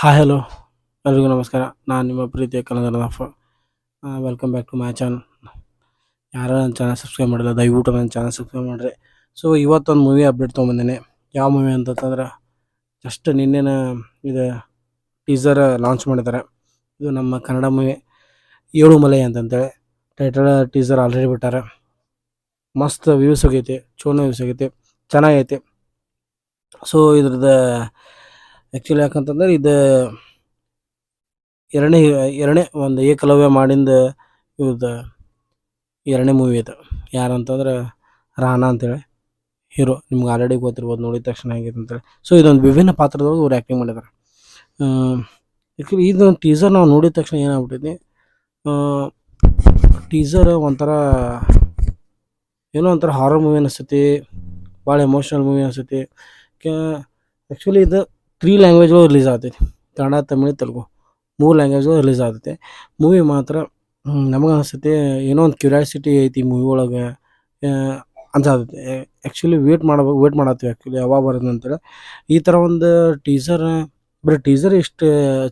Hi hello ಎಲ್ರಿಗೂ ನಮಸ್ಕಾರ. ನಾನು ನಿಮ್ಮ ಪ್ರೀತಿಯ Kannada Nafa. Welcome back to my channel ಯಾರು ನನ್ನ ಚಾನಲ್ ಸಬ್ಸ್ಕ್ರೈಬ್ ಮಾಡಿಲ್ಲ, ದಯವಿಟ್ಟು ನನ್ನ ಚಾನಲ್ ಸಬ್ಸ್ಕ್ರೈಬ್ ಮಾಡಿರಿ. ಸೊ ಇವತ್ತೊಂದು ಮೂವಿ ಅಪ್ಡೇಟ್ ತೊಗೊಂಬಂದಿನಿ. ಯಾವ ಮೂವಿ ಅಂತಂದ್ರೆ ಜಸ್ಟ್ ನಿನ್ನೆನ ಇದು ಟೀಸರ್ ಲಾಂಚ್ ಮಾಡಿದ್ದಾರೆ. ಇದು ನಮ್ಮ ಕನ್ನಡ ಮೂವಿ ಏಳು ಮಲೆ ಅಂತಂತೇಳಿ. ಟೈಟಲ್ ಟೀಸರ್ ಆಲ್ರೆಡಿ ಬಿಟ್ಟಾರೆ. ಮಸ್ತ್ ವ್ಯೂಸ್ ಆಗೈತಿ ಚೋನ ವ್ಯೂಸ್ ಆಗೈತಿ ಚೆನ್ನಾಗೈತಿ. ಸೊ ಇದ್ರದ್ದು ಆ್ಯಕ್ಚುಲಿ ಯಾಕಂತಂದ್ರೆ ಇದು ಎರಡನೇ ಎರಡನೇ ಒಂದು ಏಕಲವ್ಯ ಮಾಡಿಂದ ಇವ್ದು ಎರಡನೇ ಮೂವಿ ಇದು. ಯಾರಂತಂದ್ರೆ ರಾಣ ಅಂತೇಳಿ. ಹೀರೋ ನಿಮ್ಗೆ ಆಲ್ರೆಡಿ ಗೊತ್ತಿರ್ಬೋದು, ನೋಡಿದ ತಕ್ಷಣ ಹೇಗಿದೆ ಅಂತೇಳಿ. ಸೊ ಇದೊಂದು ವಿಭಿನ್ನ ಪಾತ್ರದೊಳಗೆ ಅವ್ರು ಆ್ಯಕ್ಟಿಂಗ್ ಮಾಡಿದ್ದಾರೆ ಆ್ಯಕ್ಚುಲಿ ಇದೊಂದು ಟೀಸರ್ ನಾವು ನೋಡಿದ ತಕ್ಷಣ ಏನಾಗ್ಬಿಟ್ಟೈತಿ ಟೀಸರ್ ಒಂಥರ ಏನೋ ಒಂಥರ ಹಾರರ್ ಮೂವಿ ಅನಿಸ್ತೈತಿ ಭಾಳ ಎಮೋಷ್ನಲ್ ಮೂವಿ ಅನಿಸ್ತೈತಿ. ಆ್ಯಕ್ಚುಲಿ ಇದು ತ್ರೀ ಲ್ಯಾಂಗ್ವೇಜ್ಗಳು ರಿಲೀಸ್ ಆಗ್ತೈತಿ ಕನ್ನಡ, ತಮಿಳು, ತೆಲುಗು ಮೂರು ಲ್ಯಾಂಗ್ವೇಜ್ಗಳು ರಿಲೀಸ್ ಆಗ್ತೈತೆ ಮೂವಿ ಮಾತ್ರ ನಮಗೆ ಅನಿಸುತ್ತೆ ಏನೋ ಒಂದು ಕ್ಯೂರಿಯಾಸಿಟಿ ಐತಿ ಮೂವಿ ಒಳಗೆ ಅನ್ಸಾತೈತಿ. ಆ್ಯಕ್ಚುಲಿ ವೇಟ್ ಮಾಡ್ಬೇಕು ವೇಟ್ ಮಾಡತ್ತೀವಿ ಆ್ಯಕ್ಚುಲಿ ಯಾವಾಗ ಬರೋದು ಅಂತೇಳಿ. ಈ ಥರ ಒಂದು ಟೀಸರ್ ಬರೀ ಟೀಸರ್ ಎಷ್ಟು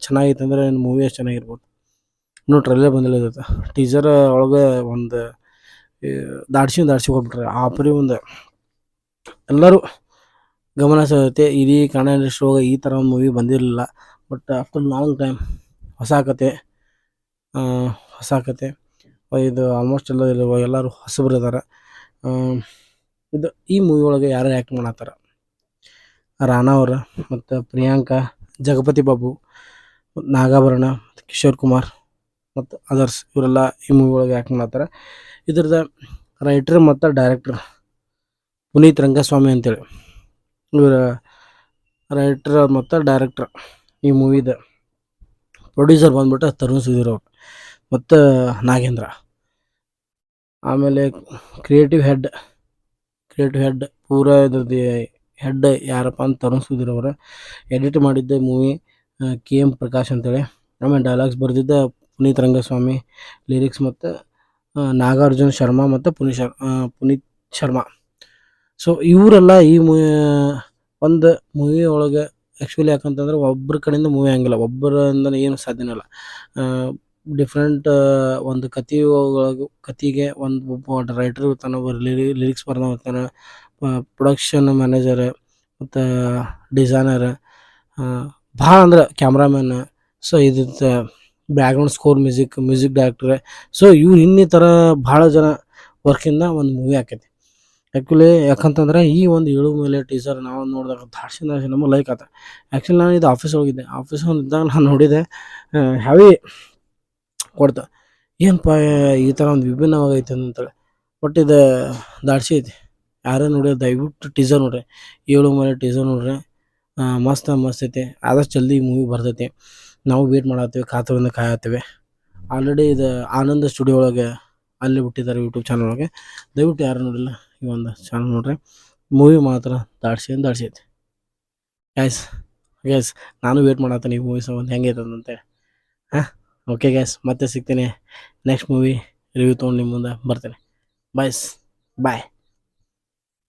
ಚೆನ್ನಾಗಿತ್ತು ಅಂದರೆ ಮೂವಿ ಎಷ್ಟು ಚೆನ್ನಾಗಿರ್ಬೋದು. ಇನ್ನೂ ಟ್ರೈಲರ್ ಬಂದಿಲ್ಲ ಟೀಸರ್ ಒಳಗೆ ಒಂದು ದಾಡ್ಸಿ ದಾಡ್ಸಿ ಹೋಗ್ಬಿಟ್ರೆ. ಆ ಪರಿ ಒಂದು, ಎಲ್ಲರೂ ಗಮನ ಸೆಳೆಯುತ್ತೆ. ಇಡೀ ಕನ್ನಡ ಇಂಡಸ್ಟ್ರಿ ಈ ಥರ ಮೂವಿ ಬಂದಿರಲಿಲ್ಲ. ಬಟ್ ಆಫ್ಟರ್ ಲಾಂಗ್ ಟೈಮ್ ಹೊಸ ಕತೆ ಹೊಸ ಕತೆ. ಇದು ಆಲ್ಮೋಸ್ಟ್ ಎಲ್ಲ ಎಲ್ಲರೂ ಹೊಸಬ್ರು ಇದು ಈ ಮೂವಿ ಒಳಗೆ ಯಾರು ಆ್ಯಕ್ಟ್ ಮಾಡತ್ತಾರ? ರಾಣಾ ಅವರ ಮತ್ತು ಪ್ರಿಯಾಂಕಾ, ಜಗಪತಿ ಬಾಬು ನಾಗಾಭರಣ, ಮತ್ತು ಕಿಶೋರ್ ಕುಮಾರ್, ಮತ್ತು ಅದರ್ಸ್ ಇವರೆಲ್ಲ ಈ ಮೂವಿ ಒಳಗೆ ಆ್ಯಕ್ಟ್ ಮಾಡತ್ತಾರ. ಇದ್ರದ ರೈಟ್ರ್ ಮತ್ತು ಡೈರೆಕ್ಟ್ರ್ ಪುನೀತ್ ರಂಗಸ್ವಾಮಿ ಅಂತೇಳಿ. ಇವರ ರೈಟ್ರ್ ಮತ್ತು ಡೈರೆಕ್ಟ್ರ್ ಈ ಮೂವಿದ ಪ್ರೊಡ್ಯೂಸರ್ ಬಂದ್ಬಿಟ್ಟು ತರುಣ್ ಸುಧೀರ್ ಅವ್ರು ಮತ್ತು ನಾಗೇಂದ್ರ. ಆಮೇಲೆ ಕ್ರಿಯೇಟಿವ್ ಹೆಡ್ ಕ್ರಿಯೇಟಿವ್ ಹೆಡ್ ಪೂರ ಇದ್ರದ್ದು ಹೆಡ್ ಯಾರಪ್ಪ ಅಂತ ತರುಣ್ ಸುಧೀರ್ ಅವರ. ಎಡಿಟ್ ಮಾಡಿದ್ದ ಮೂವಿ ಕೆ ಎಂ ಪ್ರಕಾಶ್ ಅಂತೇಳಿ. ಆಮೇಲೆ ಡೈಲಾಗ್ಸ್ ಬರೆದಿದ್ದ ಪುನೀತ್ ರಂಗಸ್ವಾಮಿ ಲಿರಿಕ್ಸ್ ಮತ್ತು ನಾಗಾರ್ಜುನ್ ಶರ್ಮಾ ಮತ್ತು ಪುನೀತ್ ಶರ್ ಪುನೀತ್ ಶರ್ಮಾ. ಸೊ ಇವರೆಲ್ಲ ಈ ಮೂವಿ ಒಂದು ಮೂವಿ ಒಳಗೆ ಆ್ಯಕ್ಚುಲಿ ಯಾಕಂತಂದ್ರೆ ಒಬ್ಬರ ಕಡೆಯಿಂದ ಮೂವಿ ಹಂಗಿಲ್ಲ ಒಬ್ಬರಿಂದ ಏನು ಸಾಧ್ಯನೇ ಇಲ್ಲ. ಡಿಫ್ರೆಂಟ್ ಒಂದು ಕತೆ ಒಳಗೆ ಕತೆಗೆ ಒಂದು ರೈಟರ್ ಇರ್ತಾನೆ, ಒಬ್ಬ ಲಿರಿಕ್ಸ್ ಬರ್ದವ ಇರ್ತಾನೆ ಪ್ರೊಡಕ್ಷನ್ ಮ್ಯಾನೇಜರ್ ಮತ್ತು ಡಿಸೈನರ್ ಭಾಳ ಅಂದ್ರೆ ಕ್ಯಾಮ್ರಾಮ್ಯಾನ್ ಸೊ ಇದು ಬ್ಯಾಕ್ಗ್ರೌಂಡ್ ಸ್ಕೋರ್ ಮ್ಯೂಸಿಕ್ ಮ್ಯೂಸಿಕ್ ಡೈರೆಕ್ಟ್ರೆ ಸೊ ಇವ್ರು ಇನ್ನಿತರ ಭಾಳ ಜನ ವರ್ಕಿಂದ ಒಂದು ಮೂವಿ ಆಕೈತಿ. ಆ್ಯಕ್ಚುಲಿ ಯಾಕಂತಂದ್ರೆ ಈ ಒಂದು ಏಳು ಮೇಲೆ ಟೀಸರ್ ನಾವು ನೋಡಿದಾಗ ದಾಶಿ ನಮಗೆ ಲೈಕ್ ಆತ. ಆ್ಯಕ್ಚುಲಿ ನಾನು ಇದು ಆಫೀಸ್ ಹೋಗಿದ್ದೆ. ಆಫೀಸ್ ಇದ್ದಾಗ ನಾನು ನೋಡಿದೆ ಹ್ಯಾವಿ ಕೊಡ್ತ. ಏನಪ್ಪ ಈ ಥರ ಒಂದು ವಿಭಿನ್ನವಾಗೈತೆ ಅಂತೇಳಿ. ಬಟ್ ಇದು ದಾಡ್ಸಿ ಐತಿ. ಯಾರೇ ನೋಡಿ ದಯವಿಟ್ಟು ಟೀಸರ್ ನೋಡ್ರಿ. ಏಳು ಮೇಲೆ ಟೀಸರ್ ನೋಡ್ರಿ. ಮಸ್ತ್ ಮಸ್ತ್ ಐತಿ. ಆದಷ್ಟು ಜಲ್ದಿ ಮೂವಿ ಬರ್ತೈತಿ. ನಾವು ವೇಟ್ ಮಾಡತ್ತೀವಿ, ಕಾತುರದಿಂದ ಕಾಯತ್ತೀವಿ. ಆಲ್ರೆಡಿ ಇದು ಆನಂದ ಸ್ಟುಡಿಯೋ ಒಳಗೆ ಅಲ್ಲಿ ಬಿಟ್ಟಿದ್ದಾರೆ ಯೂಟ್ಯೂಬ್ ಚಾನಲ್ ಒಳಗೆ. ದಯವಿಟ್ಟು ಯಾರು ನೋಡಿಲ್ಲ ಈ ಒಂದು ಚಾನಲ್ ನೋಡ್ರಿ. ಮೂವಿ ಮಾತ್ರ ದಾಡ್ಸಿ ಅಂತ ದಾಡ್ಸೈತಿ ಗ್ಯಾಸ್ ಗ್ಯಾಸ್ ನಾನು ವೇಟ್ ಮಾಡತ್ತೀನಿ ಈ ಮೂವಿ ಸಂಬಂಧ ಹೆಂಗೈತೆ ಅಂತೇಳಿ ಹಾಂ ಓಕೆ ಗ್ಯಾಸ್ ಮತ್ತೆ ಸಿಗ್ತೀನಿ. ನೆಕ್ಸ್ಟ್ ಮೂವಿ ರಿವ್ಯೂ ತೊಗೊಂಡು ನಿಮ್ಮ ಮುಂದೆ ಬರ್ತೀನಿ. ಬಾಯ್ಸ್ ಬಾಯ್